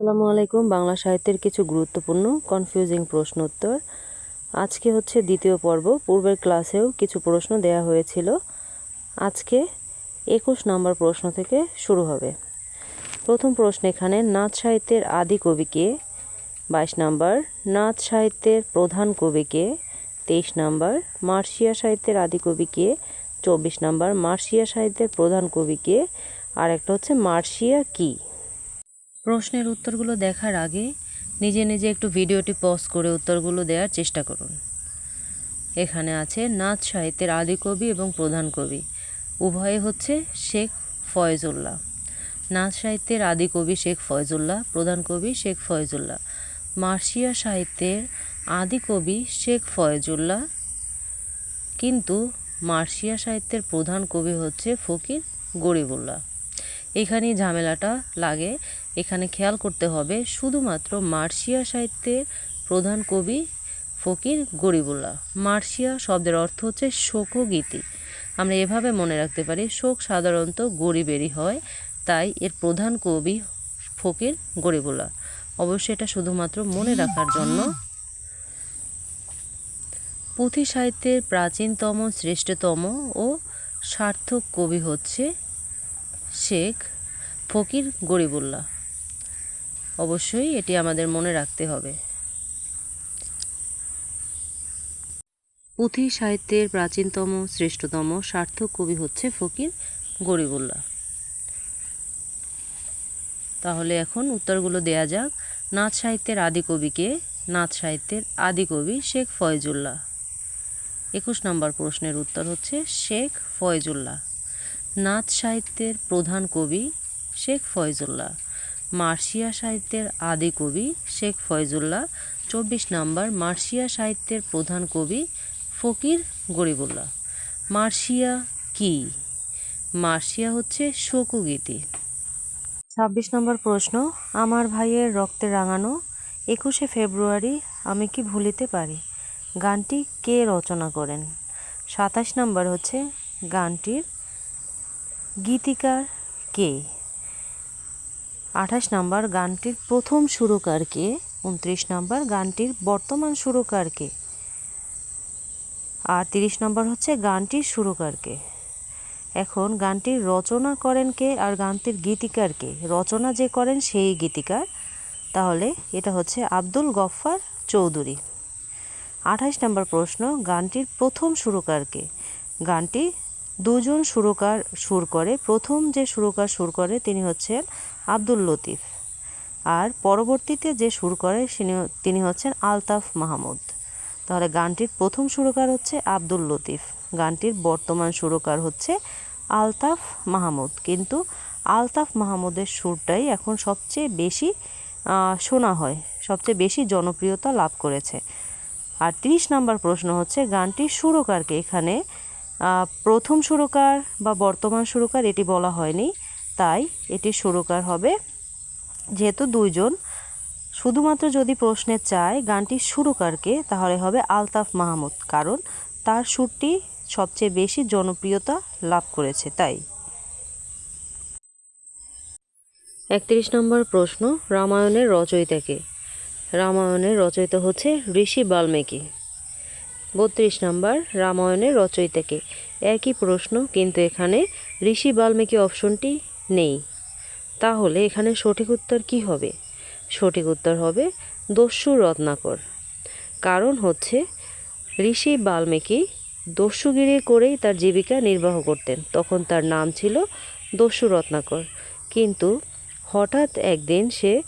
আসসালামু আলাইকুম। বাংলা সাহিত্যের কিছু গুরুত্বপূর্ণ কনফিউজিং প্রশ্ন উত্তর আজকে হচ্ছে দ্বিতীয় পর্ব। পূর্বের ক্লাসেও কিছু প্রশ্ন দেয়া হয়েছিল। আজকে একুশ নম্বর প্রশ্ন থেকে শুরু হবে। প্রথম প্রশ্ন এখানে, নাচ সাহিত্যের আদি কবিকে বাইশ নম্বর, নাচ সাহিত্যের প্রধান কবিকে তেইশ নাম্বার, মার্শিয়া সাহিত্যের আদি কবিকে চব্বিশ নাম্বার, মার্শিয়া সাহিত্যের প্রধান কবিকে আর একটা হচ্ছে মার্শিয়া কী? প্রশ্নের উত্তরগুলো দেখার আগে নিজে নিজে একটু ভিডিওটি পজ করে উত্তরগুলো দেওয়ার চেষ্টা করুন। এখানে আছে, নাচ সাহিত্যের আদি কবি এবং প্রধান কবি। উভয়ে হচ্ছে শেখ ফয়জুল্লাহ। নাচ সাহিত্যের আদি কবি শেখ ফয়জুল্লাহ, প্রধান কবি শেখ ফয়জুল্লাহ। মার্শিয়া সাহিত্যের আদি কবি শেখ ফয়জুল্লাহ। কিন্তু মার্শিয়া সাহিত্যের প্রধান কবি হচ্ছে ফকির গরিবুল্লাহ। এখানেই ঝামেলাটা লাগে। এখানে খেয়াল করতে হবে শুধুমাত্র মার্শিয়া সাহিত্যের প্রধান কবি ফকির গরিবুল্লাহ। মার্শিয়া শব্দের অর্থ হচ্ছে শোকগীতি। আমরা এভাবে মনে রাখতে পারি, শোক সাধারণত গরিবেরই হয়, তাই এর প্রধান কবি ফকির গরিবুল্লাহ। অবশ্যই এটা শুধুমাত্র মনে রাখার জন্য। পুঁথি সাহিত্যের প্রাচীনতম, শ্রেষ্ঠতম ও সার্থক কবি হচ্ছে শেখ ফকির গরিবুল্লাহ। অবশ্যই এটি আমাদের মনে রাখতে হবে। পুঁথি সাহিত্যের প্রাচীনতম, শ্রেষ্ঠতম, সার্থক কবি হচ্ছে ফকির গরিবুল্লাহ। তাহলে এখন উত্তরগুলো দেয়া যাক। নাচ সাহিত্যের আদি কবিকে, নাচ সাহিত্যের আদি কবি শেখ ফয়জুল্লাহ। একুশ নম্বর প্রশ্নের উত্তর হচ্ছে শেখ ফয়জুল্লাহ। নাচ সাহিত্যের প্রধান কবি শেখ ফয়জুল্লাহ। মার্শিয়া সাহিত্যের আদি কবি শেখ ফয়জুল্লাহ, চব্বিশ নম্বর মার্শিয়া সাহিত্যের প্রধান কবি ফকির গরিবুল্লাহ। মার্শিয়া কি? মার্শিয়া হচ্ছে শোকগীতি। ছাব্বিশ নম্বর প্রশ্ন, আমার ভাইয়ের রক্তে রাঙানো একুশে ফেব্রুয়ারি আমি কি ভুলিতে পারি? গানটি কে রচনা করেন? সাতাশ নম্বর হচ্ছে, গানটির গীতিকার কে? আঠাশ নম্বর গানটির প্রথম সুরকার কে উনত্রিশ নম্বর গানটির বর্তমান সুরকার কে আর তিরিশ নম্বর হচ্ছে গানটির সুরকার কে এখন গানটির রচনা করেন কে আর গানটির গীতিকার কে? রচনা যে করেন সেই গীতিকার। তাহলে এটা হচ্ছে আব্দুল গফফার চৌধুরী। আঠাশ নম্বর প্রশ্ন, গানটির প্রথম সুরকার কে গানটি দুজন সুরকার সুর করে। প্রথম যে সুরকার সুর করে তিনি হচ্ছেন আব্দুল লতিফ। আর পরবর্তীতে যে সুর করে তিনি হচ্ছেন আলতাফ মাহমুদ। তাহলে গানটির প্রথম সুরকার হচ্ছে আব্দুল লতিফ। গানটির বর্তমান সুরকার হচ্ছে আলতাফ মাহমুদ। কিন্তু আলতাফ মাহমুদের সুরটাই এখন সবচেয়ে বেশি শোনা হয়, সবচেয়ে বেশি জনপ্রিয়তা লাভ করেছে। আর তিরিশ নাম্বার প্রশ্ন হচ্ছে, গানটির সুরকারকে এখানে প্রথম সুরকার বা বর্তমান সুরকার এটি বলা হয়নি, তাই এটি সুরকার হবে। যেহেতু দুইজন, শুধুমাত্র যদি প্রশ্নে চায় গানটির সুরকারকে, তাহলে হবে আলতাফ মাহমুদ, কারণ তার সুরটি সবচেয়ে বেশি জনপ্রিয়তা লাভ করেছে, তাই। একত্রিশ নম্বর প্রশ্ন, রামায়ণের রচয়িতাকে। রামায়ণের রচয়িতা হচ্ছে ঋষি বাল্মীকি। বত্রিশ নম্বর রামায়ণের রচয়িতাকে। একই প্রশ্ন, কিন্তু এখানে ঋষি বাল্মীকি অপশনটি নেই। তাহলে এখানে সঠিক উত্তর কি হবে? সঠিক উত্তর হবে দস্যু রত্নাকর। কারণ হচ্ছে ঋষি বাল্মীকি দস্যুগিরি করেই তার জীবিকা নির্বাহ করতেন। তখন তার নাম ছিল দস্যু রত্নাকর। কিন্তু হঠাৎ একদিন সে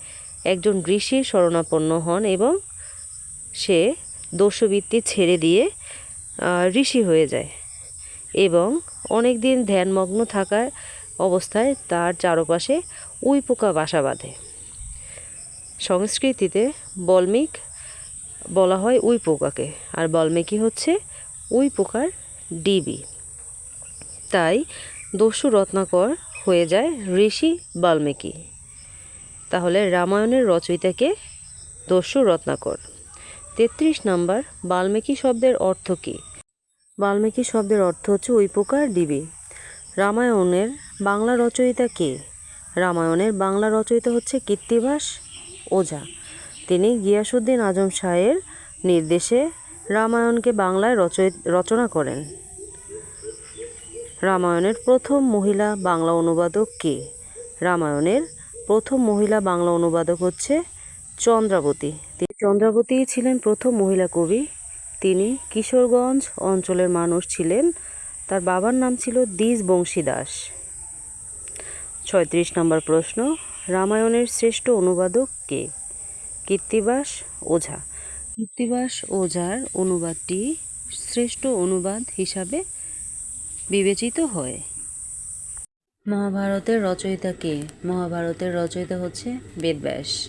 একজন ঋষির শরণাপন্ন হন এবং সে দস্যুবৃত্তি ছেড়ে দিয়ে ঋষি হয়ে যায় এবং অনেক দিন ধ্যানমগ্ন থাকার অবস্থায় তার চারপাশে উই পোকা বাসা বাঁধে। সংস্কৃতিতে বলমিক বলা হয় উই পোকাকে, আর বলমিকি হচ্ছে উই পোকার ডিবি। তাই দস্যু রত্নাকর হয়ে যায় ঋষি বাল্মীকি। তাহলে রামায়ণের রচয়িতাকে দস্যু রত্নাকর। তেত্রিশ নম্বর, বাল্মীকি শব্দের অর্থ কী? বাল্মীকি শব্দের অর্থ হচ্ছে ওই প্রকার ডিবি রামায়ণের বাংলা রচয়িতা কে? রামায়ণের বাংলা রচয়িতা হচ্ছে কীর্তিবাস ওঝা। তিনি গিয়াসুদ্দিন আজম শাহের নির্দেশে রামায়ণকে বাংলায় রচনা করেন। রামায়ণের প্রথম মহিলা বাংলা অনুবাদক কে? রামায়ণের প্রথম মহিলা বাংলা অনুবাদক হচ্ছে চন্দ্রাবতী। চন্দ্রাবতী ছিলেন প্রথম মহিলা কবি। তিনি কিশোরগঞ্জ অঞ্চলের মানুষ ছিলেন। তার বাবার নাম ছিল দ্বিজ বংশী দাস ছয়ত্রিশ নম্বর প্রশ্ন, রামায়ণের শ্রেষ্ঠ অনুবাদক কে? কীর্তিবাস ওঝা। কীর্তিবাস ওঝার অনুবাদটি শ্রেষ্ঠ অনুবাদ হিসাবে বিবেচিত হয়। মহাভারতের রচয়িতা কে? মহাভারতের রচয়িতা হচ্ছে বেদব্যাস।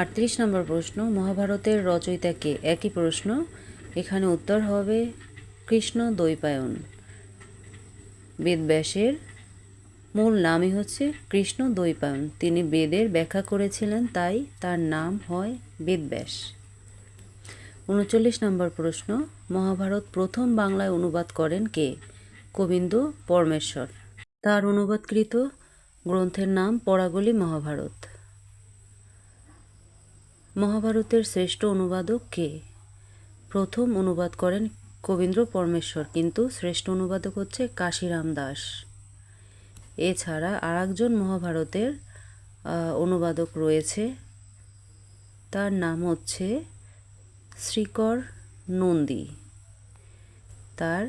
আটত্রিশ নম্বর প্রশ্ন, মহাভারতের রচয়িতা কে? একই প্রশ্ন, এখানে উত্তর হবে কৃষ্ণ দ্বৈপায়ন। বেদব্যাসের মূল নামই হচ্ছে কৃষ্ণ দ্বৈপায়ন। তিনি বেদের ব্যাখ্যা করেছিলেন, তাই তার নাম হয় বেদব্যাস উনচল্লিশ নম্বর প্রশ্ন, মহাভারত প্রথম বাংলায় অনুবাদ করেন কে? গোবিন্দ পরমেশ্বর। তার অনুবাদকৃত গ্রন্থের নাম পরাগলি মহাভারত। মহাভারতের শ্রেষ্ঠ অনুবাদক কে? প্রথম অনুবাদ করেন কবীন্দ্র পরমেশ্বর, কিন্তু শ্রেষ্ঠ অনুবাদক হচ্ছে কাশিরাম দাস। এছাড়া আর একজন মহাভারতের অনুবাদক রয়েছে, তার নাম হচ্ছে শ্রীকর নন্দী। তার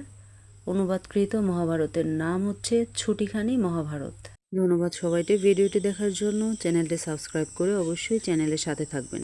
অনুবাদকৃত মহাভারতের নাম হচ্ছে ছুটিখানি মহাভারত। ধন্যবাদ সবাইকে ভিডিওটি দেখার জন্য। চ্যানেলটি সাবস্ক্রাইব করে অবশ্যই চ্যানেলের সাথে থাকবেন।